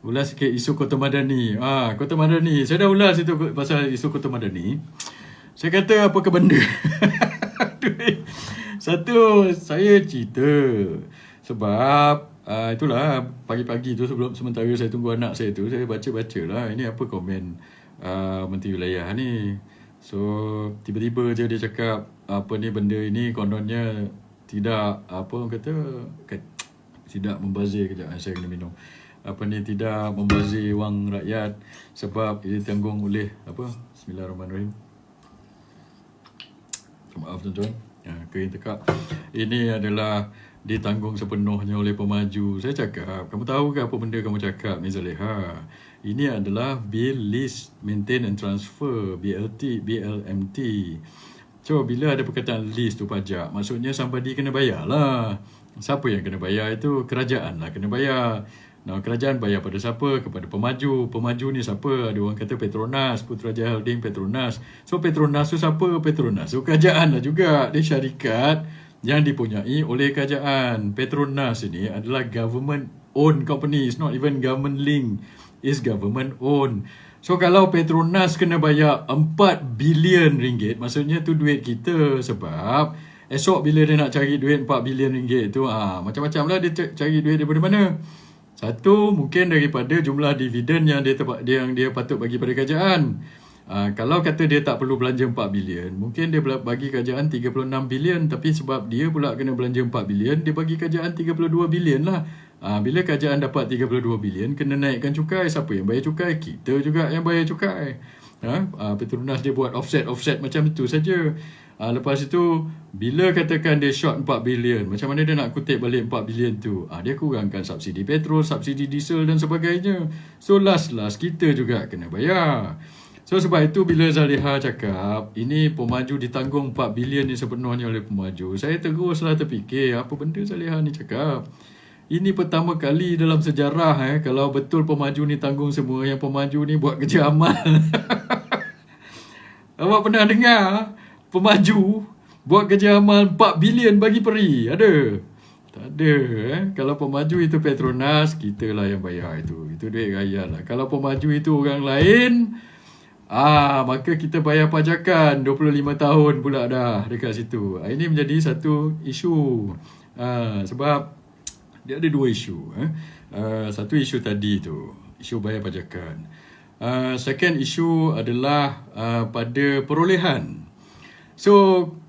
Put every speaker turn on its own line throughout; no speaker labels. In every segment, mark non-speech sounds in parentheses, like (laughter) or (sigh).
Ulas sikit isu Kota Madani. Ah, Kota Madani. Saya dah ulas itu pasal isu Kota Madani. Saya kata apa ke benda? (laughs) Satu, saya cerita. Sebab uh, itulah pagi-pagi tu sebelum sementara saya tunggu anak saya tu, saya baca-baca lah. Ini apa komen uh, Menteri Wilayah ni. So, tiba-tiba je dia cakap apa ni benda ini kononnya tidak apa orang kata tidak membazir kejap saya kena minum. Apa ni tidak membazir wang rakyat sebab ia ditanggung oleh apa? Bismillahirrahmanirrahim. Maaf tuan-tuan. Ya, kering tekak. Ini adalah ditanggung sepenuhnya oleh pemaju. Saya cakap kamu tahu ke apa benda kamu cakap Mizaleha ini adalah bill list maintain and transfer BLT BLMT so bila ada perkataan list tu pajak maksudnya somebody kena bayar lah siapa yang kena bayar itu kerajaan lah kena bayar Nah, kerajaan bayar pada siapa? Kepada pemaju. Pemaju ni siapa? Ada orang kata Petronas, Putrajaya Holding Petronas. So Petronas tu siapa? Petronas. So kerajaan lah juga. Dia syarikat yang dipunyai oleh kerajaan. Petronas ini adalah government owned company. It's not even government link. It's government owned. So kalau Petronas kena bayar 4 bilion ringgit, maksudnya tu duit kita sebab esok bila dia nak cari duit 4 bilion ringgit tu, ah macam-macam lah dia cari duit daripada mana. Satu mungkin daripada jumlah dividen yang dia tepat dia yang dia patut bagi pada kerajaan. Uh, kalau kata dia tak perlu belanja 4 bilion, mungkin dia bagi kerajaan 36 bilion tapi sebab dia pula kena belanja 4 bilion, dia bagi kerajaan 32 bilion lah. Uh, bila kerajaan dapat 32 bilion, kena naikkan cukai. Siapa yang bayar cukai? Kita juga yang bayar cukai. Uh, uh, Petronas dia buat offset-offset macam itu saja. Uh, lepas itu, bila katakan dia short 4 bilion, macam mana dia nak kutip balik 4 bilion tu? Uh, dia kurangkan subsidi petrol, subsidi diesel dan sebagainya. So last-last kita juga kena bayar. So sebab itu bila Zaliha cakap, ini pemaju ditanggung 4 bilion ni sepenuhnya oleh pemaju. Saya teruslah terfikir, apa benda Zaliha ni cakap? Ini pertama kali dalam sejarah eh, kalau betul pemaju ni tanggung semua, yang pemaju ni buat kerja amal. (laughs) Awak pernah dengar? Pemaju buat kerja amal 4 bilion bagi peri. Ada? Tak ada. Eh? Kalau pemaju itu Petronas, kita lah yang bayar itu. Itu duit raya lah. Kalau pemaju itu orang lain, ah maka kita bayar pajakan 25 tahun pula dah dekat situ. Ah, ini menjadi satu isu. Ah, sebab dia ada dua isu. Eh? Ah, satu isu tadi tu, isu bayar pajakan. Uh, second isu adalah uh, pada perolehan. So,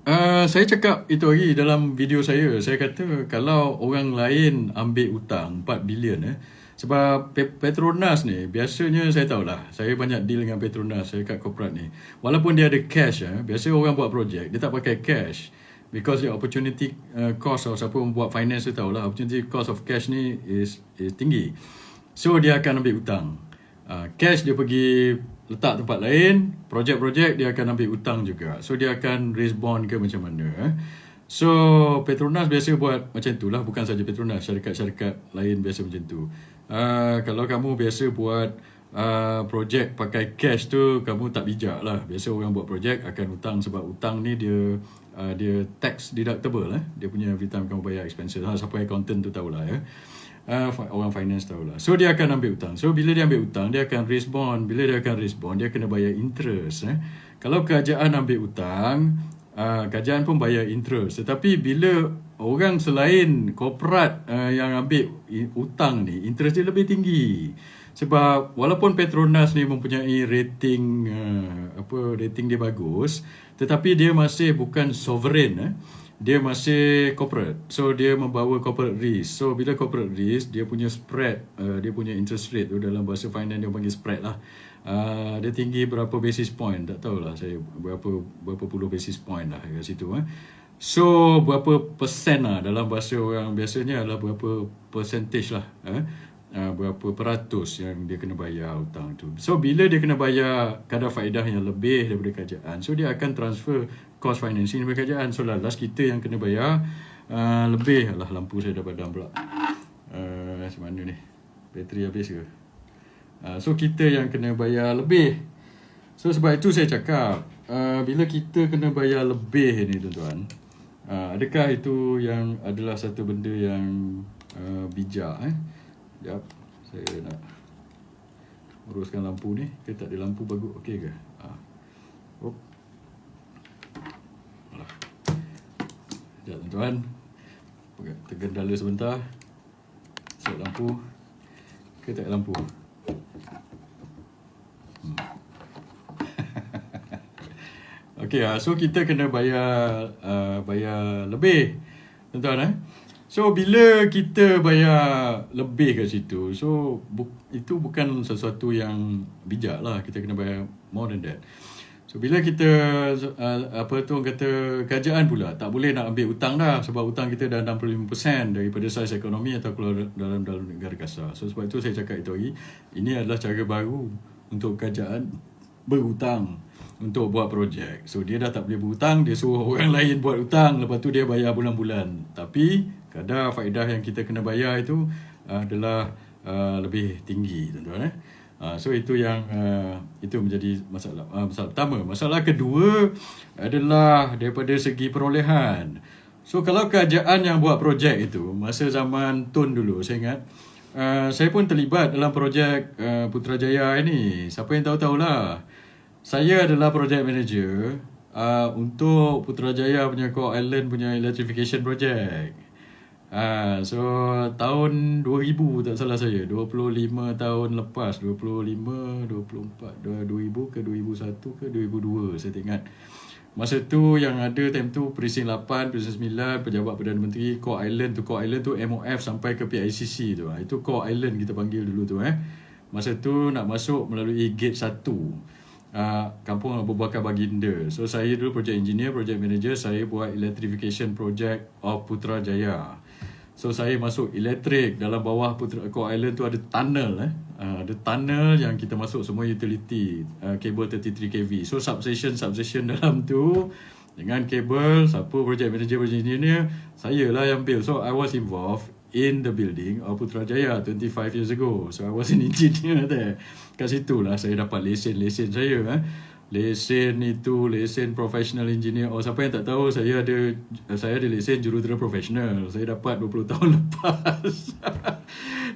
uh, saya cakap itu hari dalam video saya. Saya kata kalau orang lain ambil hutang 4 bilion eh. Sebab Petronas ni, biasanya saya tahulah. Saya banyak deal dengan Petronas, saya kat corporate ni. Walaupun dia ada cash, eh, biasa orang buat projek, dia tak pakai cash. Because the opportunity uh, cost of siapa buat finance tu tahulah. Opportunity cost of cash ni is, is tinggi. So, dia akan ambil hutang. Uh, cash dia pergi letak tempat lain, projek-projek dia akan ambil hutang juga. So dia akan raise bond ke macam mana. Eh? So Petronas biasa buat macam tu lah. Bukan saja Petronas, syarikat-syarikat lain biasa macam tu. Uh, kalau kamu biasa buat uh, projek pakai cash tu, kamu tak bijak lah. Biasa orang buat projek akan hutang sebab hutang ni dia uh, dia tax deductible. Eh? Dia punya every time kamu bayar expenses. Ha, siapa accountant tu tahulah ya. Eh? Uh, orang finance tahulah. So dia akan ambil hutang. So bila dia ambil hutang, dia akan raise bond. Bila dia akan raise bond, dia kena bayar interest. Eh. Kalau kerajaan ambil hutang, uh, kerajaan pun bayar interest. Tetapi bila orang selain korporat uh, yang ambil hutang ni, interest dia lebih tinggi. Sebab walaupun Petronas ni mempunyai rating uh, apa rating dia bagus, tetapi dia masih bukan sovereign eh dia masih corporate. So dia membawa corporate risk. So bila corporate risk, dia punya spread, uh, dia punya interest rate tu dalam bahasa finance dia panggil spread lah. Uh, dia tinggi berapa basis point, tak tahulah saya berapa berapa puluh basis point lah kat situ. Eh. So berapa persen lah dalam bahasa orang biasanya adalah berapa percentage lah. Eh. Uh, berapa peratus yang dia kena bayar hutang tu. So bila dia kena bayar kadar faedah yang lebih daripada kerajaan, so dia akan transfer cost financing daripada kerajaan. So last kita yang kena bayar uh, lebih lah lampu saya dah padam pula. Uh, macam mana ni? Bateri habis ke? Uh, so kita yang kena bayar lebih. So sebab itu saya cakap uh, bila kita kena bayar lebih ni tuan-tuan, uh, adakah itu yang adalah satu benda yang uh, bijak eh? Sekejap. Saya nak uruskan lampu ni. Ke tak ada lampu bagus. Okey ke? Sekejap tuan-tuan. Tergendala sebentar. Set lampu. Ke tak lampu? Hmm. (laughs) Okey, ah, so kita kena bayar uh, bayar lebih. Tuan-tuan eh. So bila kita bayar lebih kat situ, so bu- itu bukan sesuatu yang bijak lah. Kita kena bayar more than that. So bila kita uh, apa tu kata kerajaan pula tak boleh nak ambil hutang dah sebab hutang kita dah 65% daripada saiz ekonomi atau keluar dalam dalam negara kasar. So sebab itu saya cakap itu hari ini adalah cara baru untuk kerajaan berhutang untuk buat projek. So dia dah tak boleh berhutang, dia suruh (laughs) orang lain buat hutang, lepas tu dia bayar bulan-bulan. Tapi kadar faedah yang kita kena bayar itu uh, adalah uh, lebih tinggi tuan-tuan eh. Uh, so itu yang uh, itu menjadi masalah uh, masalah pertama. Masalah kedua adalah daripada segi perolehan. So kalau kerajaan yang buat projek itu masa zaman Tun dulu saya ingat uh, saya pun terlibat dalam projek uh, Putrajaya ini. Siapa yang tahu-tahulah. Saya adalah project manager uh, untuk Putrajaya punya Core Island punya electrification project. Ah, so tahun 2000 tak salah saya, 25 tahun lepas, 25, 24, 2000 ke 2001 ke 2002 saya tak ingat. Masa tu yang ada time tu Presin 8, Presin 9, Pejabat Perdana Menteri, Core Island tu, Core Island tu MOF sampai ke PICC tu. Ah, itu Core Island kita panggil dulu tu eh. Masa tu nak masuk melalui gate 1. Uh, kampung Abu Bakar Baginda. So saya dulu project engineer, project manager, saya buat electrification project of Putrajaya. So saya masuk elektrik dalam bawah Putra Core Island tu ada tunnel eh. Uh, ada tunnel yang kita masuk semua utility, uh, kabel 33 kV. So substation substation (laughs) dalam tu dengan kabel, siapa project manager project engineer, saya lah yang build. So I was involved in the building of Putrajaya 25 years ago. So I was an (laughs) engineer there. Kat situ lah saya dapat lesen-lesen saya eh lesen itu lesen professional engineer. Oh siapa yang tak tahu saya ada saya ada lesen jurutera profesional saya dapat 20 (laughs) tahun lepas.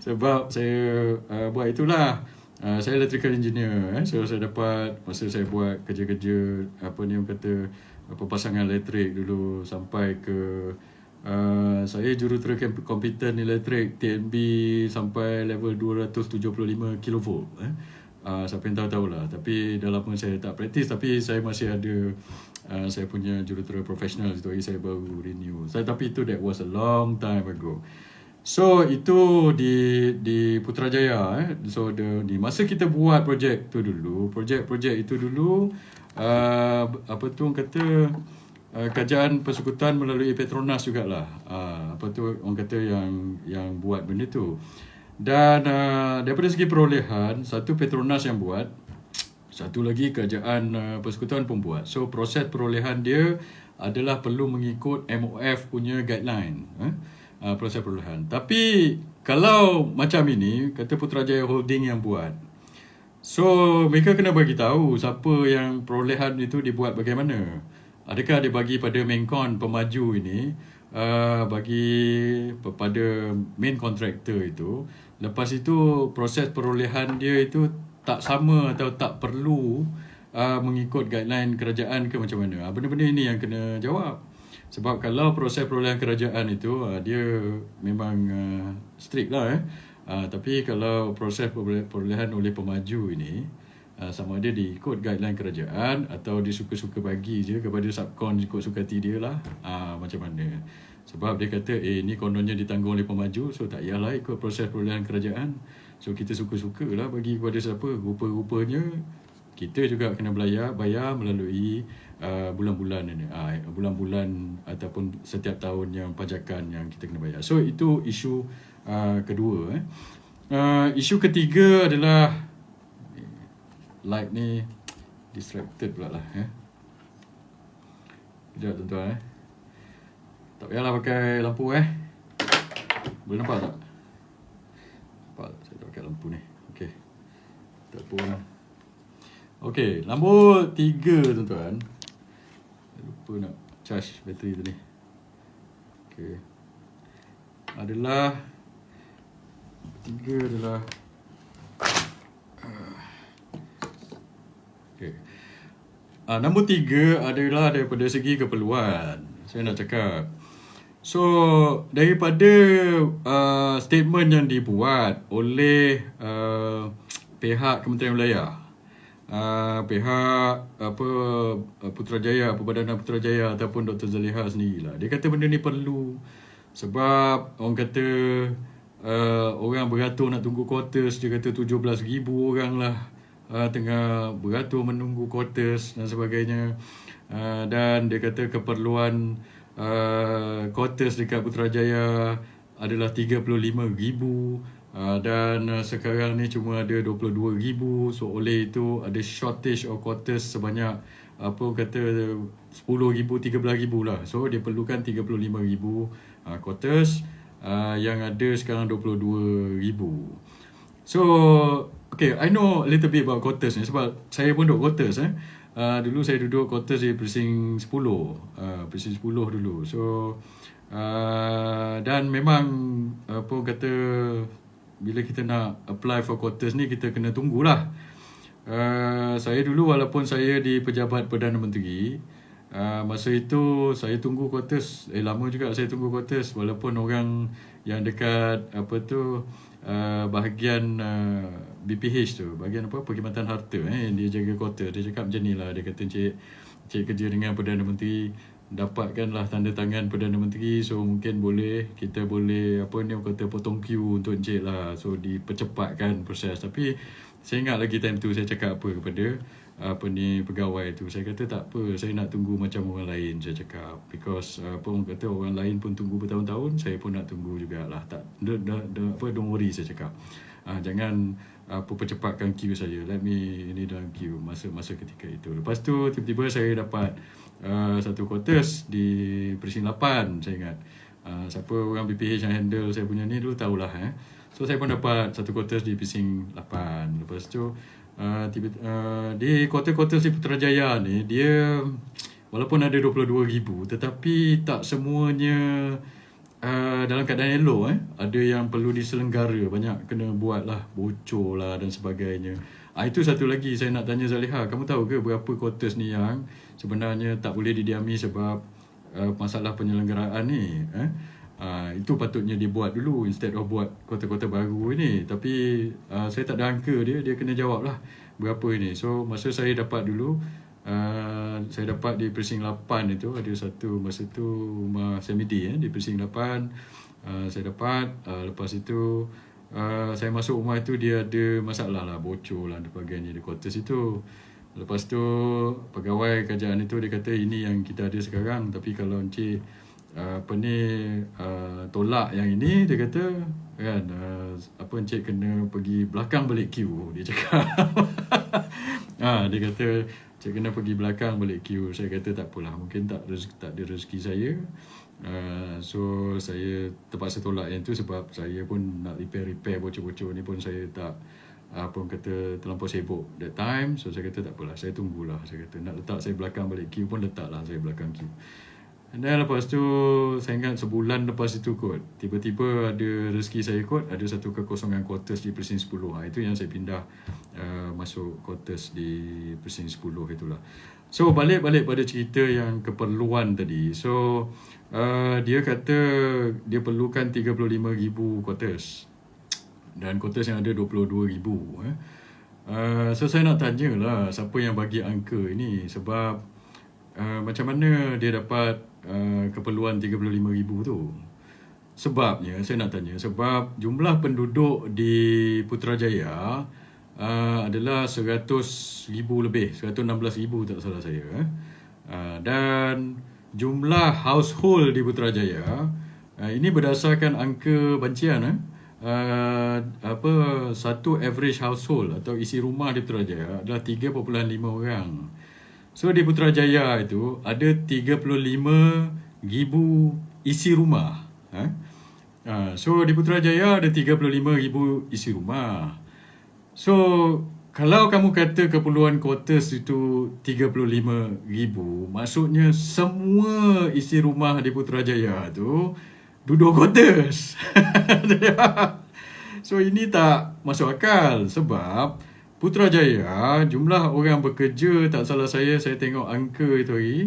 Sebab saya uh, buat itulah. Uh, saya electrical engineer eh. So saya dapat masa saya buat kerja-kerja apa ni orang kata apa pasangan elektrik dulu sampai ke Uh, saya jurutera komputer elektrik TNB sampai level 275 kV eh uh, siapa yang tahu tahulah tapi dah lama saya tak praktis tapi saya masih ada uh, saya punya jurutera profesional itu hari saya baru renew. Saya tapi itu that was a long time ago. So itu di di Putrajaya eh. So the di masa kita buat projek tu dulu projek-projek itu dulu uh, apa tu orang kata Uh, kerajaan persekutuan melalui Petronas jugalah. Uh, apa tu orang kata yang yang buat benda tu. Dan uh, daripada segi perolehan, satu Petronas yang buat, satu lagi kerajaan uh, persekutuan pun buat. So proses perolehan dia adalah perlu mengikut MOF punya guideline. Eh? Uh, proses perolehan. Tapi kalau macam ini, kata Putrajaya Holding yang buat. So mereka kena bagi tahu siapa yang perolehan itu dibuat bagaimana. Adakah dia bagi pada Menkon pemaju ini uh, bagi kepada main contractor itu Lepas itu proses perolehan dia itu tak sama atau tak perlu uh, mengikut guideline kerajaan ke macam mana. Uh, benda-benda ini yang kena jawab. Sebab kalau proses perolehan kerajaan itu uh, dia memang uh, strict lah eh. Uh, tapi kalau proses perolehan oleh pemaju ini uh, sama ada diikut guideline kerajaan atau disuka-suka bagi je kepada subkon ikut suka hati dia lah uh, macam mana. Sebab dia kata eh ni kononnya ditanggung oleh pemaju so tak payahlah ikut proses perolehan kerajaan. So kita suka-suka lah bagi kepada siapa. Rupa-rupanya kita juga kena bayar, bayar melalui uh, bulan-bulan ini. Uh, bulan-bulan ataupun setiap tahun yang pajakan yang kita kena bayar. So itu isu uh, kedua. Eh. Uh, isu ketiga adalah light ni distracted pula lah. Eh. Sekejap tuan-tuan eh. Tak payahlah pakai lampu eh. Boleh nampak tak? Nampak tak? Saya tak pakai lampu ni. Okey. Tak pun. Okey, lampu tiga tuan-tuan. Lupa nak charge bateri tadi. Okey. Adalah Tiga adalah okay. uh, Nombor tiga adalah daripada segi keperluan Saya nak cakap So daripada uh, statement yang dibuat oleh uh, pihak Kementerian Wilayah uh, pihak apa Putrajaya, Pembadanan Putrajaya ataupun Dr. Zaliha sendirilah. Dia kata benda ni perlu sebab orang kata uh, orang beratur nak tunggu quarters dia kata 17,000 orang lah uh, tengah beratur menunggu quarters dan sebagainya. Uh, dan dia kata keperluan uh, quarters dekat Putrajaya adalah 35,000 uh, dan uh, sekarang ni cuma ada 22,000 so oleh itu ada shortage of quarters sebanyak apa kata 10,000 13,000 lah. So dia perlukan 35,000 uh, quarters uh, yang ada sekarang 22,000 so okay I know a little bit about quarters ni sebab saya pun duduk quarters eh. Uh, dulu saya duduk quarters di precinct 10 uh, precinct 10 dulu. So uh, dan memang apa kata bila kita nak apply for quarters ni kita kena tunggulah. Uh, saya dulu walaupun saya di pejabat Perdana Menteri uh, masa itu saya tunggu quarters. Eh lama juga saya tunggu quarters walaupun orang yang dekat apa tu uh, bahagian uh, BPH tu bahagian apa? Perkhidmatan harta eh. Dia jaga quarters dia cakap macam ni lah. Dia kata cik cik kerja dengan Perdana Menteri. Dapatkanlah tanda tangan Perdana Menteri. So mungkin boleh kita boleh apa ni kata potong queue untuk encik lah. So dipercepatkan proses. Tapi saya ingat lagi time tu saya cakap apa kepada apa ni pegawai tu. Saya kata tak apa saya nak tunggu macam orang lain saya cakap. Because apa orang kata orang lain pun tunggu bertahun-tahun saya pun nak tunggu jugalah. Tak the, the, the, apa don't worry saya cakap. Uh, jangan apa percepatkan queue saya. Let me ini dalam queue masa masa ketika itu. Lepas tu tiba-tiba saya dapat uh, satu quarters di precinct 8 saya ingat. Uh, siapa orang BPH yang handle saya punya ni dulu tahulah eh. So saya pun dapat satu quarters di precinct 8 lepas tu uh, tiba, uh, di quarter-quarter si Putrajaya ni dia walaupun ada 22,000 tetapi tak semuanya uh, dalam keadaan elok eh ada yang perlu diselenggara banyak kena buat lah bocor lah dan sebagainya Ah itu satu lagi saya nak tanya Zaliha, kamu tahu ke berapa quarters ni yang sebenarnya tak boleh didiami sebab uh, masalah penyelenggaraan ni eh? Uh, itu patutnya dibuat dulu instead of buat kota-kota baru ni. Tapi uh, saya tak ada angka dia dia kena jawab lah berapa ini so masa saya dapat dulu uh, saya dapat di precinct 8 itu ada satu masa tu rumah semidi eh, di precinct 8 uh, saya dapat uh, lepas itu uh, saya masuk rumah itu dia ada masalah lah bocor lah dan sebagainya di quarters itu Lepas tu pegawai kerajaan itu dia kata ini yang kita ada sekarang tapi kalau encik uh, apa ni uh, tolak yang ini dia kata kan uh, apa encik kena pergi belakang balik queue dia cakap. ha, (laughs) dia kata encik kena pergi belakang balik queue. Saya kata tak apalah mungkin tak rezeki, tak ada rezeki saya. Uh, so saya terpaksa tolak yang tu sebab saya pun nak repair-repair bocor-bocor ni pun saya tak apa orang kata terlampau sibuk that time so saya kata tak apalah saya tunggulah saya kata nak letak saya belakang balik queue pun letaklah saya belakang queue and then lepas tu saya ingat sebulan lepas itu kot tiba-tiba ada rezeki saya kot ada satu kekosongan quarters di precinct 10 ha, itu yang saya pindah uh, masuk quarters di precinct 10 itulah. So balik-balik pada cerita yang keperluan tadi. So uh, dia kata dia perlukan 35,000 quarters. Dan quotas yang ada 22,000 eh. Uh, so saya nak tanya lah siapa yang bagi angka ini? Sebab uh, macam mana dia dapat uh, keperluan 35,000 tu sebabnya saya nak tanya sebab jumlah penduduk di Putrajaya uh, adalah 100,000 lebih 116,000 tak salah saya eh. uh, dan jumlah household di Putrajaya uh, ini berdasarkan angka bancian eh uh, apa satu average household atau isi rumah di Putrajaya adalah 3.5 orang. So di Putrajaya itu ada 35 ribu isi rumah. Eh? Uh, so di Putrajaya ada 35 ribu isi rumah. So kalau kamu kata keperluan quarters itu 35 ribu, maksudnya semua isi rumah di Putrajaya tu duduk quarters. (laughs) So ini tak masuk akal sebab Putrajaya jumlah orang bekerja tak salah saya saya tengok angka itu hari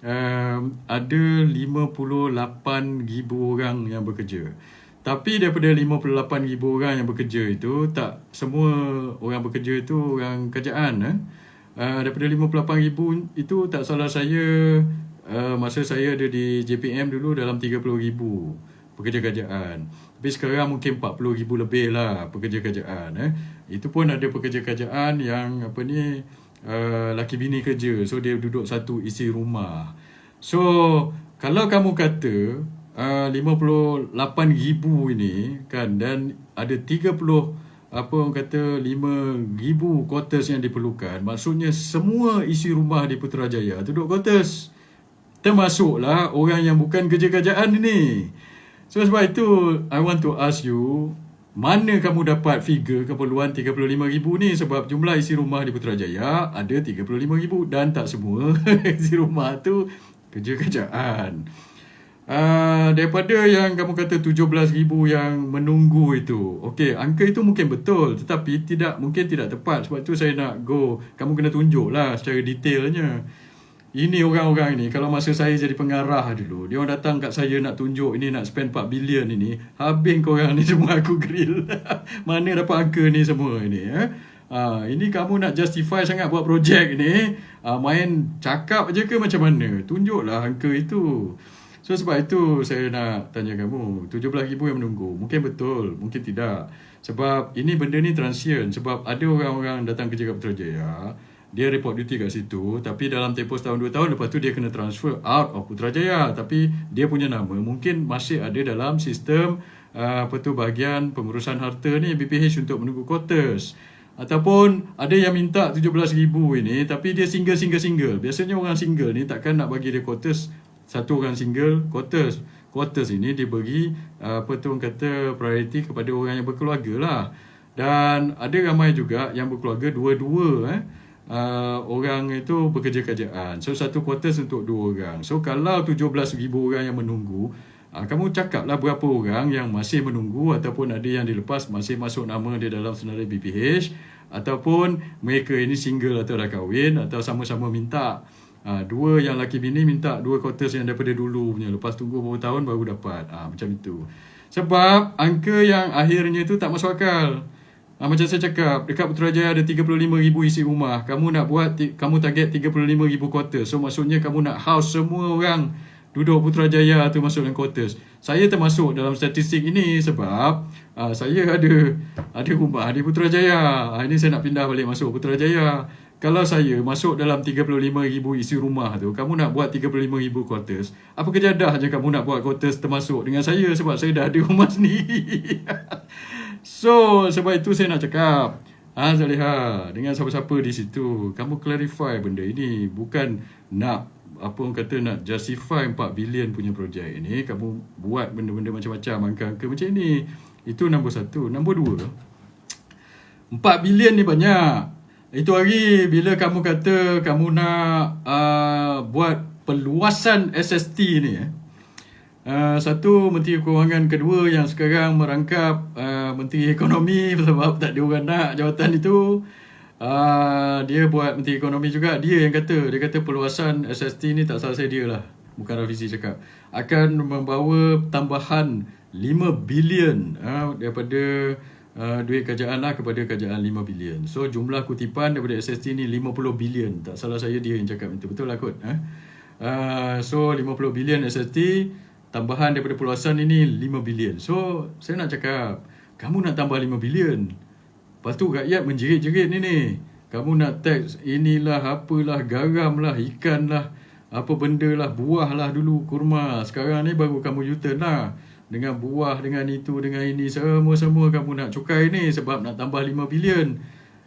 um, ada 58,000 orang yang bekerja. Tapi daripada 58,000 orang yang bekerja itu tak semua orang bekerja itu orang kerajaan eh. Uh, daripada 58,000 itu tak salah saya uh, masa saya ada di JPM dulu dalam 30,000 pekerja kerajaan. Tapi sekarang mungkin 40,000 lebih lah pekerja kerajaan eh. Itu pun ada pekerja kerajaan yang apa ni uh, laki bini kerja. So dia duduk satu isi rumah. So kalau kamu kata uh, 58,000 ini kan dan ada 30 apa orang kata 5,000 quarters yang diperlukan. Maksudnya semua isi rumah di Putrajaya duduk quarters. Termasuklah orang yang bukan kerja kerajaan ini. So sebab itu I want to ask you mana kamu dapat figure keperluan 35,000 ni sebab jumlah isi rumah di Putrajaya ada 35,000 dan tak semua (laughs) isi rumah tu kerja kerjaan. Uh, daripada yang kamu kata 17,000 yang menunggu itu. Okey, angka itu mungkin betul tetapi tidak mungkin tidak tepat sebab tu saya nak go kamu kena tunjuklah secara detailnya. Ini orang-orang ni kalau masa saya jadi pengarah dulu, dia orang datang kat saya nak tunjuk ini nak spend 4 bilion ini, habis korang ni (laughs) semua aku grill. (laughs) Mana dapat angka ni semua ini eh? Ha, ini kamu nak justify sangat buat projek ni, ha, main cakap je ke macam mana? Tunjuklah angka itu. So sebab itu saya nak tanya kamu, 17,000 yang menunggu. Mungkin betul, mungkin tidak. Sebab ini benda ni transient. Sebab ada orang-orang datang kerja kat Putrajaya, dia report duty kat situ tapi dalam tempoh setahun dua tahun lepas tu dia kena transfer out of Putrajaya. Tapi dia punya nama mungkin masih ada dalam sistem uh, apa tu bahagian pengurusan harta ni BPH untuk menunggu quarters ataupun ada yang minta 17,000 ini tapi dia single single single. Biasanya orang single ni takkan nak bagi dia quarters satu orang single quarters quarters ini diberi uh, apa tu orang kata priority kepada orang yang berkeluarga lah. Dan ada ramai juga yang berkeluarga dua-dua eh uh, orang itu bekerja kerjaan. So satu quarters untuk dua orang. So kalau 17,000 orang yang menunggu, uh, kamu cakaplah berapa orang yang masih menunggu ataupun ada yang dilepas masih masuk nama dia dalam senarai BPH ataupun mereka ini single atau dah kahwin atau sama-sama minta. Uh, dua yang laki bini minta dua quarters yang daripada dulu punya. Lepas tunggu beberapa tahun baru dapat. Uh, macam itu. Sebab angka yang akhirnya itu tak masuk akal. Ha, macam saya cakap, dekat Putrajaya ada 35,000 isi rumah. Kamu nak buat, kamu target 35,000 quarters. So, maksudnya kamu nak house semua orang duduk Putrajaya tu masuk dalam quarters. Saya termasuk dalam statistik ini sebab ha, saya ada ada rumah di Putrajaya. Ha, ini saya nak pindah balik masuk Putrajaya. Kalau saya masuk dalam 35,000 isi rumah tu, kamu nak buat 35,000 quarters, apa kejadah je kamu nak buat quarters termasuk dengan saya sebab saya dah ada rumah (laughs) sendiri. So, sebab itu saya nak cakap. Ha, Zaliha, dengan siapa-siapa di situ, kamu clarify benda ini. Bukan nak, apa orang kata, nak justify 4 bilion punya projek ini. Kamu buat benda-benda macam-macam, angka-angka macam ini. Itu nombor satu. Nombor dua, 4 bilion ni banyak. Itu hari bila kamu kata kamu nak uh, buat peluasan SST ni eh. Uh, satu Menteri Keuangan kedua yang sekarang merangkap uh, Menteri Ekonomi (laughs) sebab tak ada orang nak jawatan itu. Uh, dia buat Menteri Ekonomi juga. Dia yang kata dia kata perluasan SST ni tak salah saya dia lah. Bukan Rafizi cakap. Akan membawa tambahan 5 bilion uh, daripada uh, duit kerajaan lah kepada kerajaan 5 bilion. So jumlah kutipan daripada SST ni 50 bilion. Tak salah saya dia yang cakap itu. Betul lah kot uh? Uh, so 50 bilion SST tambahan daripada perluasan ini 5 bilion. So, saya nak cakap, kamu nak tambah 5 bilion. Lepas tu rakyat menjerit-jerit ni ni. Kamu nak tax inilah, apalah, garam lah, ikan lah, apa benda lah, buah lah dulu, kurma. Sekarang ni baru kamu u lah. Dengan buah, dengan itu, dengan ini, semua-semua kamu nak cukai ni sebab nak tambah 5 bilion.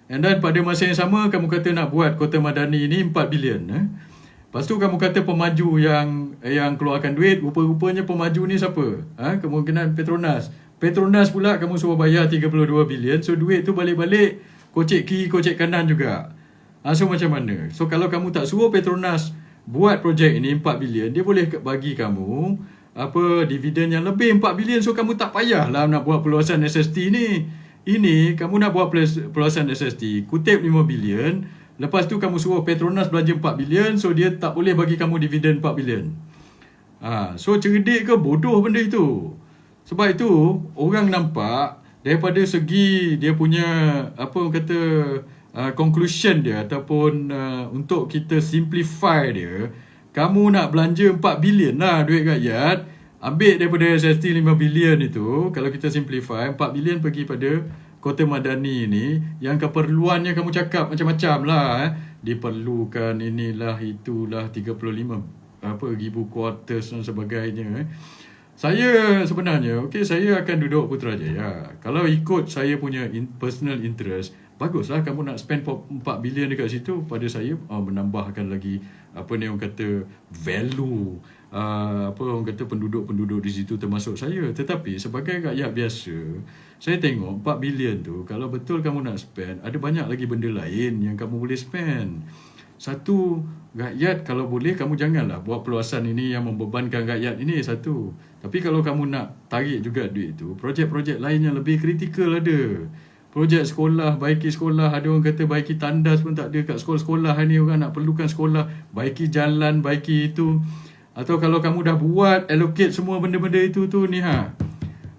And then pada masa yang sama, kamu kata nak buat kota madani ni 4 bilion. Eh? Lepas tu kamu kata pemaju yang yang keluarkan duit, rupa-rupanya pemaju ni siapa? Ha? Kemungkinan Petronas. Petronas pula kamu suruh bayar 32 bilion, so duit tu balik-balik kocek kiri, kocek kanan juga. Ha, so macam mana? So kalau kamu tak suruh Petronas buat projek ini 4 bilion, dia boleh bagi kamu apa dividen yang lebih 4 bilion so kamu tak payahlah nak buat perluasan SST ni. Ini kamu nak buat perluasan SST, kutip 5 bilion, lepas tu kamu suruh Petronas belanja 4 bilion so dia tak boleh bagi kamu dividen 4 bilion. Ha, so cerdik ke bodoh benda itu? Sebab itu orang nampak daripada segi dia punya apa kata uh, conclusion dia ataupun uh, untuk kita simplify dia kamu nak belanja 4 bilion lah duit rakyat ambil daripada SST 5 bilion itu kalau kita simplify 4 bilion pergi pada kota madani ni yang keperluannya kamu cakap macam-macam lah eh. diperlukan inilah itulah 35 apa ribu quarters dan sebagainya eh. Saya sebenarnya, okay, saya akan duduk Putrajaya. Kalau ikut saya punya in, personal interest, baguslah kamu nak spend 4 bilion dekat situ pada saya uh, menambahkan lagi apa ni orang kata value uh, apa orang kata penduduk-penduduk di situ termasuk saya. Tetapi sebagai rakyat biasa, saya tengok 4 bilion tu kalau betul kamu nak spend, ada banyak lagi benda lain yang kamu boleh spend. Satu, rakyat kalau boleh kamu janganlah buat perluasan ini yang membebankan rakyat ini satu. Tapi kalau kamu nak tarik juga duit itu, projek-projek lain yang lebih kritikal ada. Projek sekolah, baiki sekolah, ada orang kata baiki tandas pun tak ada kat sekolah-sekolah ni orang nak perlukan sekolah, baiki jalan, baiki itu. Atau kalau kamu dah buat allocate semua benda-benda itu tu ni ha.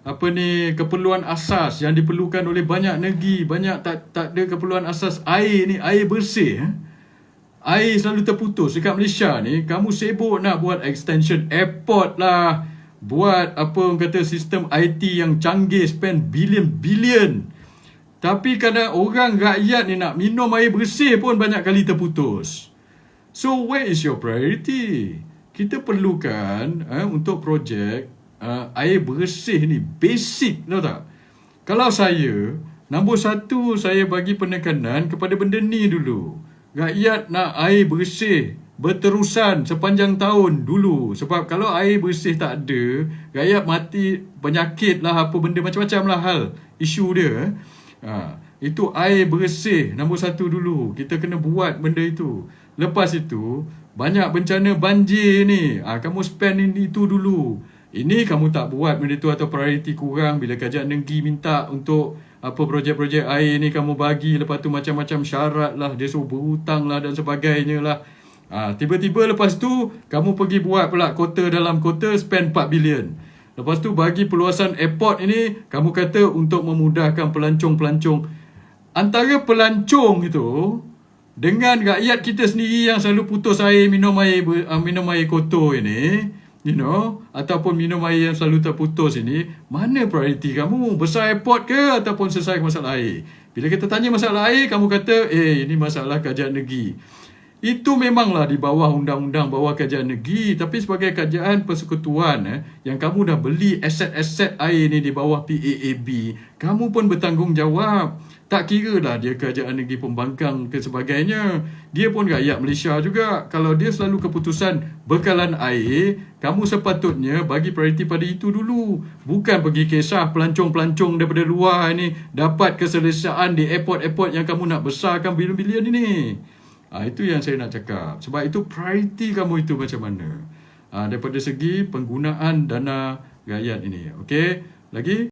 Apa ni keperluan asas yang diperlukan oleh banyak negeri, banyak tak tak ada keperluan asas air ni, air bersih. Ha? Air selalu terputus. Dekat Malaysia ni kamu sibuk nak buat extension airport lah. Buat apa orang kata sistem IT yang canggih spend bilion-bilion tapi kadang orang rakyat ni nak minum air bersih pun banyak kali terputus. So where is your priority? Kita perlukan eh, untuk projek uh, air bersih ni basic tahu tak? Kalau saya nombor satu saya bagi penekanan kepada benda ni dulu rakyat nak air bersih berterusan sepanjang tahun dulu. Sebab kalau air bersih tak ada rakyat mati penyakit lah apa benda macam-macam lah hal isu dia ha, itu air bersih nombor satu dulu. Kita kena buat benda itu. Lepas itu banyak bencana banjir ni. Ha, kamu spend itu dulu. Ini kamu tak buat benda itu atau priority kurang. Bila kerajaan negeri minta untuk apa projek-projek air ni kamu bagi lepas tu macam-macam syarat lah dia suruh berhutang lah dan sebagainya lah. Ha, tiba-tiba lepas tu kamu pergi buat pula kota dalam kota spend 4 bilion. Lepas tu bagi peluasan airport ini kamu kata untuk memudahkan pelancong-pelancong. Antara pelancong itu dengan rakyat kita sendiri yang selalu putus air minum air ah, minum air kotor ini you know, ataupun minum air yang selalu terputus ini, mana prioriti kamu? Besar airport ke ataupun selesai masalah air? Bila kita tanya masalah air, kamu kata, eh, ini masalah kerajaan negeri. Itu memanglah di bawah undang-undang bawah kerajaan negeri, tapi sebagai kerajaan persekutuan, eh, yang kamu dah beli aset-aset air ni di bawah PAAB, kamu pun bertanggungjawab. Tak kira lah dia kerajaan negeri pembangkang ke sebagainya. Dia pun rakyat Malaysia juga. Kalau dia selalu keputusan bekalan air, kamu sepatutnya bagi prioriti pada itu dulu. Bukan pergi kisah pelancong-pelancong daripada luar ini dapat keselesaan di airport-airport yang kamu nak besarkan bilion-bilion ini. Ha, itu yang saya nak cakap. Sebab itu prioriti kamu itu macam mana. Ha, daripada segi penggunaan dana rakyat ini. Okey? Lagi?